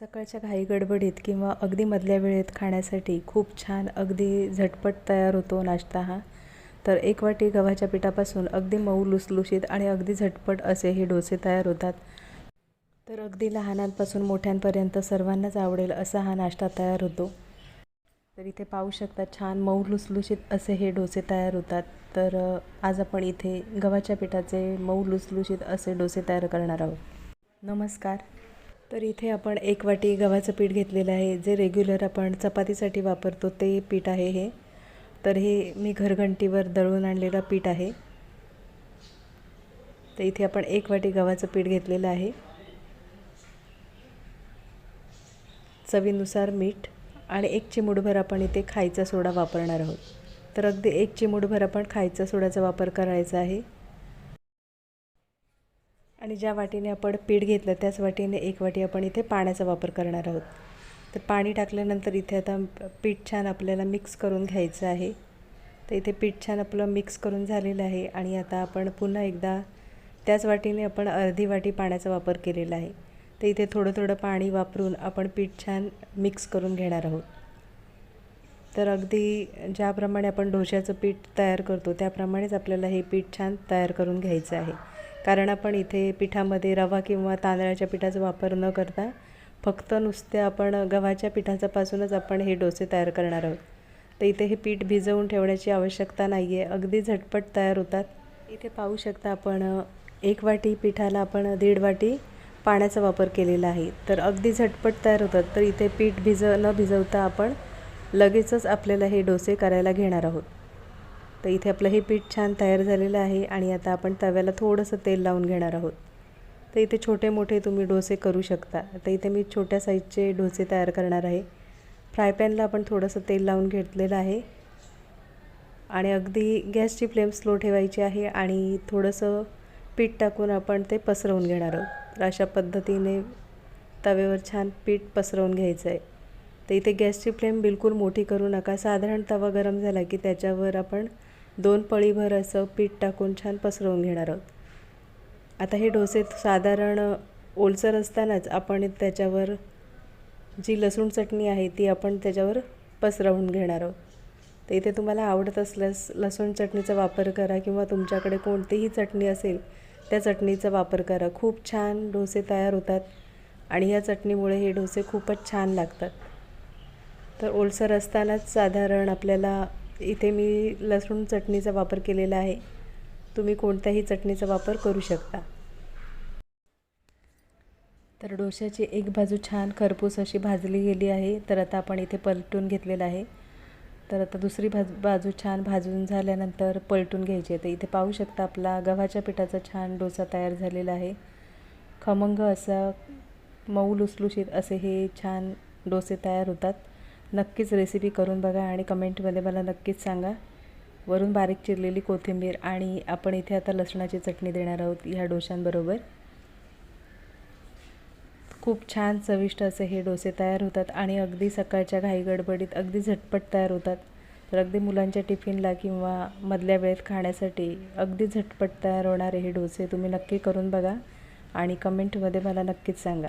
सकाळच्या घाई गडबडीत किंवा अगदी मधल्या वेळेत खाण्यासाठी खूप छान अगदी झटपट तयार होतो नाश्ता हा. तर एक वाटी गव्हाच्या पिठापासून अगदी मऊ लुसलुशीत आणि अगदी झटपट असे हे डोसे तयार होतात. तर अगदी लहानांपासून मोठ्यांपर्यंत सर्वांनाच आवडेल असा हा नाश्ता तयार होतो. तर इथे पाहू शकता छान मऊ लुसलुशीत असे हे डोसे तयार होतात. तर आज आपण इथे गव्हाच्या पिठाचे मऊ लुसलुशीत असे डोसे तयार करणार आहोत. नमस्कार. तर इथे आपण एक वाटी गव्हाचं पीठ घेतलेलं आहे. जे रेग्युलर आपण चपातीसाठी वापरतो ते पीठ आहे हे. तर हे मी घरघंटीवर दळून आणलेलं पीठ आहे. तर इथे आपण एक वाटी गव्हाचं पीठ घेतलेलं आहे. चवीनुसार मीठ आणि एक चिमूटभर आपण इथे खायचा सोडा वापरणार आहोत. तर अगदी एक चिमूटभर आपण खायचा सोड्याचा वापर करायचा आहे. आणि ज्या वाटीने आपण पीठ घेतलं त्याच वाटीने एक वाटी आपण इथे पाण्याचा वापर करणार आहोत. तर पाणी टाकल्यानंतर इथे आता पीठ छान आपल्याला मिक्स करून घ्यायचं आहे. तर इथे पीठ छान आपलं मिक्स करून झालेलं आहे आणि आता आपण पुन्हा एकदा त्याच वाटीने आपण अर्धी वाटी पाण्याचा वापर केलेला आहे. तर इथे थोडं थोडं पाणी वापरून आपण पीठ छान मिक्स करून घेणार आहोत. तर अगदी ज्याप्रमाणे आपण डोश्याचं पीठ तयार करतो त्याप्रमाणेच आपल्याला हे पीठ छान तयार करून घ्यायचं आहे. कारण आपण इथे पिठामध्ये रवा किंवा तांदळाच्या पिठाचा वापर न करता फक्त नुसते आपण गव्हाच्या पिठाच्यापासूनच आपण हे डोसे तयार करणार आहोत. तर इथे हे पीठ भिजवून ठेवण्याची आवश्यकता नाही आहे अगदी झटपट तयार होतात. इथे पाहू शकता आपण एक वाटी पिठाला आपण दीड वाटी पाण्याचा वापर केलेला आहे. तर अगदी झटपट तयार होतात. तर इथे पीठ भिज न भिजवता आपण लगेचच आपल्याला हे डोसे करायला घेणार आहोत. तर इथे आपलं हे पीठ छान तयार झालेलं आहे आणि आता आपण तव्याला थोडंसं तेल लावून घेणार आहोत. तर इथे छोटे मोठे तुम्ही डोसे करू शकता. तर इथे मी छोट्या साईजचे डोसे तयार करणार आहे. फ्राय पॅनला आपण थोडंसं तेल लावून घेतलेलं आहे. आणि अगदी गॅसची फ्लेम स्लो ठेवायची आहे आणि थोडंसं पीठ टाकून आपण ते पसरवून घेणार आहोत. तर अशा पद्धतीने तव्यावर छान पीठ पसरवून घ्यायचं आहे. तर इथे गॅसची फ्लेम बिलकुल मोठी करू नका. साधारण तवा गरम झाला की त्याच्यावर आपण दोन पळीभर असं पीठ टाकून छान पसरवून घेणार आहोत. आता हे डोसे साधारण ओलसर असतानाच आपण त्याच्यावर जी लसूण चटणी आहे ती आपण त्याच्यावर पसरवून घेणार आहोत. तर इथे तुम्हाला आवडत असल्यास लसूण चटणीचा वापर करा किंवा तुमच्याकडे कोणतीही चटणी असेल त्या चटणीचा वापर करा. खूप छान डोसे तयार होतात आणि या चटणीमुळे हे डोसे खूपच छान लागतात. तर ओलसर असतानाच साधारण आपल्याला इथे मी लसूण चटणीचा वापर केलेला आहे. तुम्ही कोणत्याही चटणीचा वापर करू शकता. तर डोश्याची एक बाजू छान खरपूस अशी भाजली गेली आहे. तर आता आपण इथे पलटून घेतलेलं आहे. तर आता दुसरी भाज बाजू छान भाजून झाल्यानंतर पलटून घ्यायची आहे. तर इथे पाहू शकता आपला गव्हाच्या पिठाचा छान डोसा तयार झालेला आहे. खमंग असा मऊ लुसलुशीत असे हे छान डोसे तयार होतात. नक्कीच रेसिपी करून बघा आणि कमेंटमध्ये मला नक्कीच सांगा. वरून बारीक चिरलेली कोथिंबीर आणि आपण इथे आता लसणाची चटणी देणार आहोत ह्या डोशांबरोबर खूप छान चविष्ट असे हे डोसे तयार होतात आणि अगदी सकाळच्या घाई गडबडीत अगदी झटपट तयार होतात. तर अगदी मुलांच्या टिफिनला किंवा मधल्या वेळेत खाण्यासाठी अगदी झटपट तयार होणारे हे डोसे तुम्ही नक्की करून बघा आणि कमेंटमध्ये मला नक्कीच सांगा.